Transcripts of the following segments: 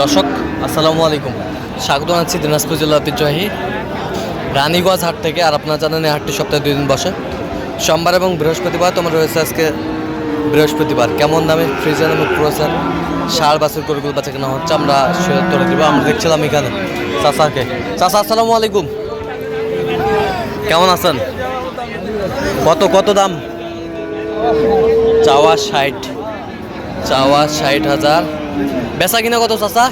দর্শক, আসসালামু আলাইকুম। স্বাগত জানাচ্ছি দিনাজপুর জেলা ঐতিহ্যবাহী রানীগঞ্জ হাট থেকে আর আপনারা জানেন এই হাটটি সপ্তাহে দুই দিন বসে। সোমবার এবং বৃহস্পতিবার তোমার রয়েছে আজকে বৃহস্পতিবার। কেমন দামে ফ্রিজের এবং ক্রোসের সার বাছুর গরুগুলো বাচ্চা কেনা হচ্ছে, আমরা তুলে দিব আমরা দেখছিলাম এখানে চাষাকে চাষা আসসালামু আলাইকুম। কেমন আছেন? কত কত দাম? চাওয়া ষাট। চাওয়া ষাট হাজার। বেচা কিনা কত চাচা?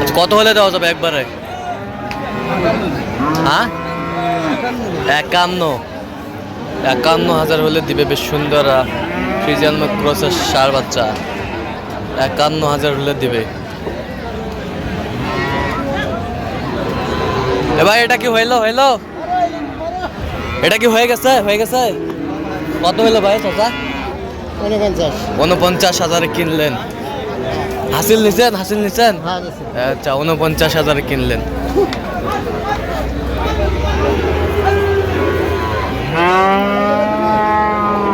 আচ্ছা কত হলে দেওয়া যাবে একবারে? হ্যাঁ? একান্ন। একান্ন হাজার হলে দিবে বেশ সুন্দর ফ্রিজিয়ান ক্রসের সার বাচ্চা। একান্ন হাজার হলে দিবে। এবার এটা কি হইল? হইল? এটা কি হয়ে গেছে? হয়ে গেছে? কত হইল ভাই চাচা? উনপঞ্চাশ। উনপঞ্চাশ হাজারে কিনলেন। হাসিল নিছেন? হাসিল নিছেন? আচ্ছা উনপঞ্চাশ হাজারে কিনলেন।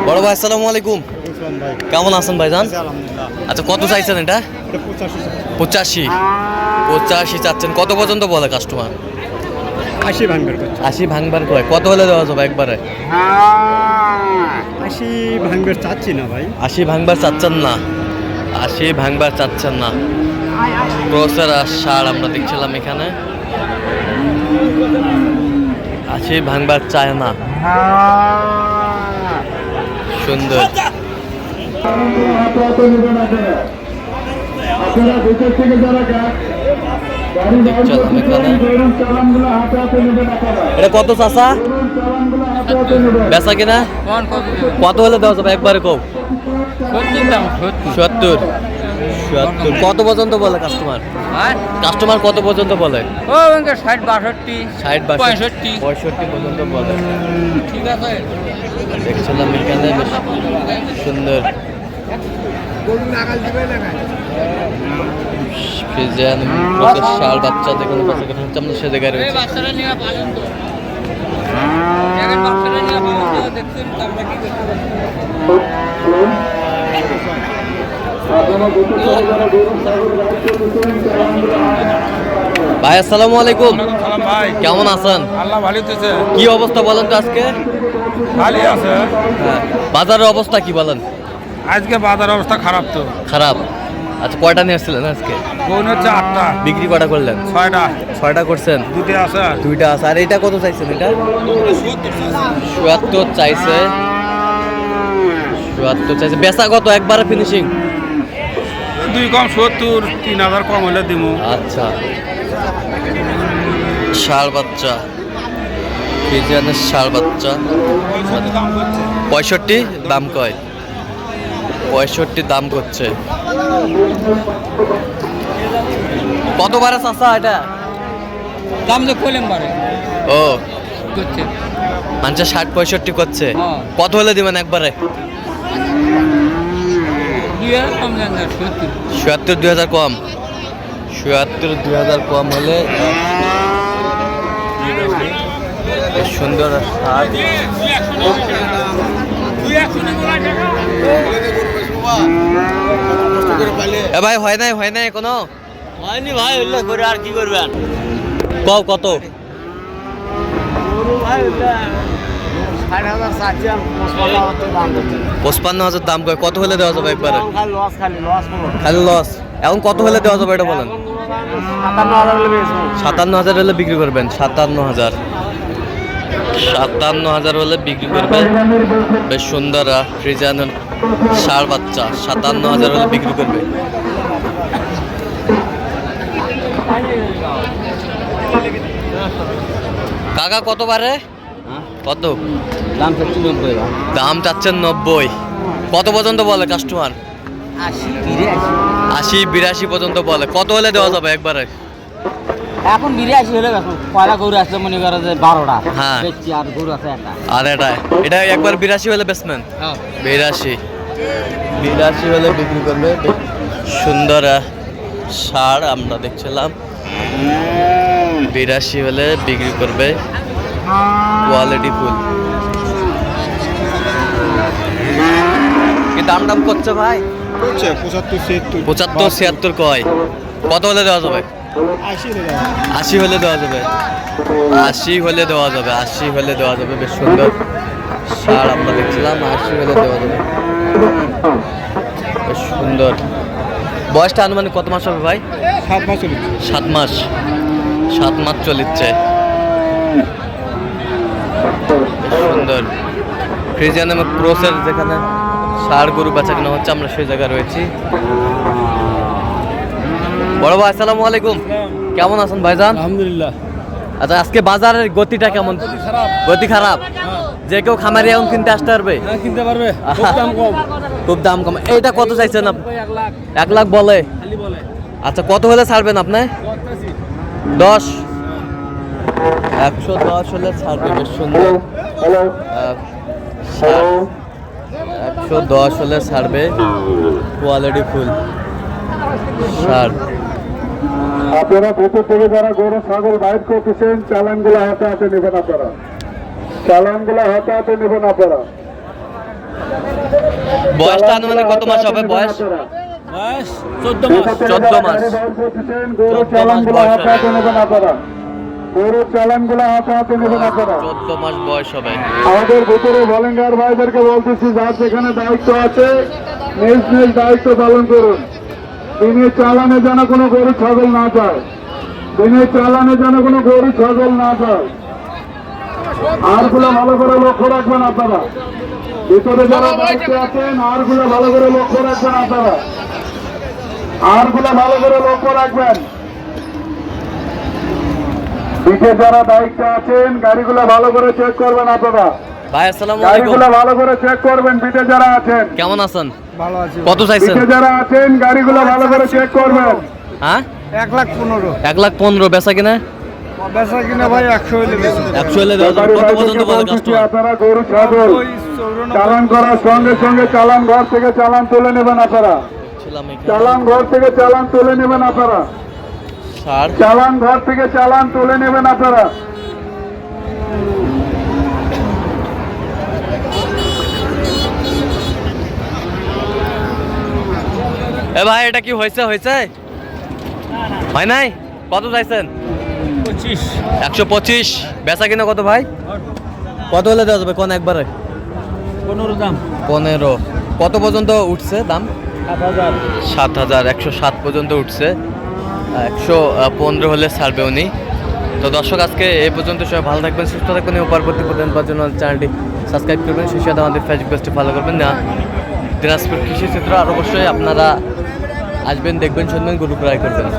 বড় ভাই আসসালামু আলাইকুম। কেমন আছেন ভাইজান? আচ্ছা কত চাইছেন এটা? পঁচাশি। পঁচাশি। চাচ্ছেন। কত পর্যন্ত বলে কাস্টমার আশি ভাঙবের করছে। আশি ভাঙবার কয়? কত হলে দেওয়া যাবে একবারে? আশি ভাঙবের চাচ্ছি না ভাই। আশি ভাঙবার চাচ্ছেন না। আশি ভাঙবার চাচ্ছেন না। ক্রসের আর সার আমরা দেখছিলাম এখানে। আশি ভাঙবার চায় না। সুন্দর। এখানে এটা কত চাষা বেচা কিনা? কত হলে দেওয়া যাবে? একবারে কও। সত্তর। সত্তর। কত পর্যন্ত বলে কাস্টমার কাস্টমার কত পর্যন্ত বলে? ষাট বাষট্টি ষাট পঁয়ষট্টি। পঁয়ষট্টি পর্যন্ত বলে। ঠিক আছে। দেখছিলাম এখানে বেশ সুন্দর। ফ্রিজিয়ান প্রচুর শাল বাচ্চা দেখুন বাচ্চা কেটে হচ্ছে আমরা সে জায়গায় রয়েছে। পারি। ভাই আসসালামু আলাইকুম। কেমন আছেন? আল্লাহ ভালো কি অবস্থা বলেন তো আজকে? ভালোই আছে। হ্যাঁ। বাজারের অবস্থা কি বলেন? আজকে বাজার অবস্থা খারাপ তো। খারাপ। আচ্ছা কয়টা নিয়ে আসছিলেন আজকে? কোন হচ্ছে আটটা। বিক্রি কয়টা করলেন? ছয়টা। ছয়টা করছেন? দুটো আছে দুইটা আছে। আর এটা কত চাইছেন এটা? চুয়াত্তর চাইছে। চুয়াত্তর চাইছে। বেচা কত? একবারে ফিনিশিং দুই কম সত্তর তিন হাজার কম হলে দিব আচ্ছা। ষাড় বাচ্চা। ফিজিয়ানের ষাড় বাচ্চা। পঁয়ষট্টি? দাম কয়? পঁয়ষট্টি দাম করছে। কত বারে চাষা এটা? দাম তো কইলেন বারে। ও। করছে। মানুষের ষাট পঁয়ষট্টি করছে। কত হলে দিবেন একবারে? চুয়াত্তর দুই হাজার কম। চুয়াত্তর দুই হাজার কম হলে সুন্দর এ ভাই হয় নাই হয় নাই কোনো হয়নি ভাই উল্লেখ করে আর কি করবেন? কও কত? পঁচপান্ন হাজার দাম কয় কত হলে দেওয়া যাবে একবারে খালি লস এখন কত হলে দেওয়া যাবে এটা বলেন? সাতান্ন হাজার হলে বিক্রি করবেন সাতান্ন হাজার। সাতান্ন হাজার হলে বিক্রি করবে। বেশ সুন্দর ফ্রিজানের সার বাচ্চা সাতান্ন হাজার হলে বিক্রি করবে। কাকা কত বারে? কত? দাম সত্যি নব্বই দাম চাচ্ছেন নব্বই। কত পর্যন্ত বলে কাস্টমার আশি বিরাশি পর্যন্ত বলে। কত হলে দেওয়া যাবে একবারে? এখন বিরাশি হলে গেছো পয়লা গরু আসলে মনে করো যে বারোটা হ্যাঁ। বেচছি আর গরু আছে একটা। আর এটা এটা একবার বিরাশি হলে বেসমেন হ্যাঁ। বিরাশি। বিরাশি হলে বিক্রি করবে। সুন্দর সার আমরা দেখছিলাম। বিরাশি হলে বিক্রি করবে কোয়ালিটি ফুল। দাম দাম করছে ভাই? পঁচাত্তর ছিয়াত্তর। পঁচাত্তর ছিয়াত্তর কয়? কত হলে দেওয়া যাবে? আশি হলে দেওয়া যাবে। আশি হলে দেওয়া যাবে। আশি হলে দেওয়া যাবে বেশ সুন্দর। সার আমরা দেখছিলাম আশি হলে দেওয়া যাবে। বেশ সুন্দর। বয়সটা আনুমানিক কত মাস হবে ভাই? সাত মাস সাত মাস। সাত মাস চলিচ্ছে। সুন্দর। ফ্রিজিয়ান ক্রোসের যেখানে সার গরু বেচা কেনা হচ্ছে আমরা সেই জায়গায় রয়েছি। বড় ভাই আসসালামু আলাইকুম। কেমন আছেন ভাইজান? আলহামদুলিল্লাহ। আচ্ছা আজকে বাজারের গতিটা কেমন? গতি খারাপ। যে কেউ খামারি এখন কিনতে আসতে পারবে? হ্যাঁ কিনতে পারবে। খুব দাম কম। খুব দাম কম। এইটা কত চাইছেন আপনি? এক লাখ। বলে? আচ্ছা কত হলে ছাড়বেন আপনি? দশ। একশো দশ হলে ছাড়বে বেশ সুন্দর। একশো দশ হলে ছাড়বে। কোয়ালিটি ফুল ষাট আপনারা ভেতর থেকে যারা গরু ছাগল বাইর করতেছেন চালানগুলো হাতে হাতে নেবেন আপনারা। চালানগুলো হাতে হাতে নেবেন আপনারা। বয়সটা আনুমানিক কত মাস হবে বয়স? বয়স চোদ্দ চোদ্দ মাস। গরু চোদ্দ মাস চালানগুলো হাতে হাতে নেবেন আপনারা। গরু চালানগুলো হাতে হাতে নেবেন আপনারা। চোদ্দ মাস বয়স হবে। আমাদের ভিতরে ভলেন্টিয়ার ভাইদেরকে বলতেছি যার যেখানে দায়িত্ব আছে নিজ নিজ দায়িত্ব পালন করুন। দিনের চালানে যেন কোনো গরু ছাগল না যায়। দিনের চালানে যেন কোনো গরু ছাগল না যায়। আরগুলো ভালো করে লক্ষ্য রাখবেন আপনারা। ভিতরে যারা দায়িত্বে আছেন আরগুলো ভালো করে লক্ষ্য রাখবেন আপনারা। আরগুলো ভালো করে লক্ষ্য রাখবেন। পিঠে যারা দায়িত্বে আছেন গাড়িগুলো ভালো করে চেক করবেন আপনারা। ভাই আসসালামু আলাইকুম। গাড়িগুলো ভালো করে চেক করবেন পিঠে যারা আছেন। কেমন আছেন? ভালো আছে কত চাইছেন? যারা আছেন গাড়িগুলো ভালো করে চেক করবেন। হ্যাঁ? এক লাখ পনেরো। এক লাখ পনেরো বেচা কিনা? বেচা কিনা ভাই একশো হইলে একশো হলে কত পর্যন্ত বলে কাস্টমার আপনারা গরু ছাগল চালান করার সঙ্গে সঙ্গে চালান ঘর থেকে চালান তুলে নেবেন আপনারা। চালান ঘর থেকে চালান তুলে নেবেন আপনারা। চালান ঘর থেকে চালান তুলে নেবেন আপনারা। এ ভাই এটা কি হয়েছে হয়েছে? হয় নাই? কত চাইছেন? পঁচিশ। একশো পঁচিশ। বেচা কিনা কত ভাই? কত হলে দেওয়া যাবে? কোন একবারে? পনেরো দাম। পনেরো। কত পর্যন্ত উঠছে দাম? সাত হাজার। সাত হাজার। একশো সাত পর্যন্ত উঠছে। একশো পনেরো হলে ছাড়বে উনি। তো দর্শক আজকে এই পর্যন্ত সবাই ভালো থাকবেন সুস্থ থাকবেন এবং পরবর্তী পর্যন্ত পাওয়ার জন্য চ্যানেলটি সাবস্ক্রাইব করবেন। সেই সাথে আমাদের ফেসবুক পেজটি ফলো করবেন। না দিনাজপুর কৃষি চিত্র আর অবশ্যই আপনারা আসবেন দেখবেন শুনবেন গরু ক্রয় করবেন।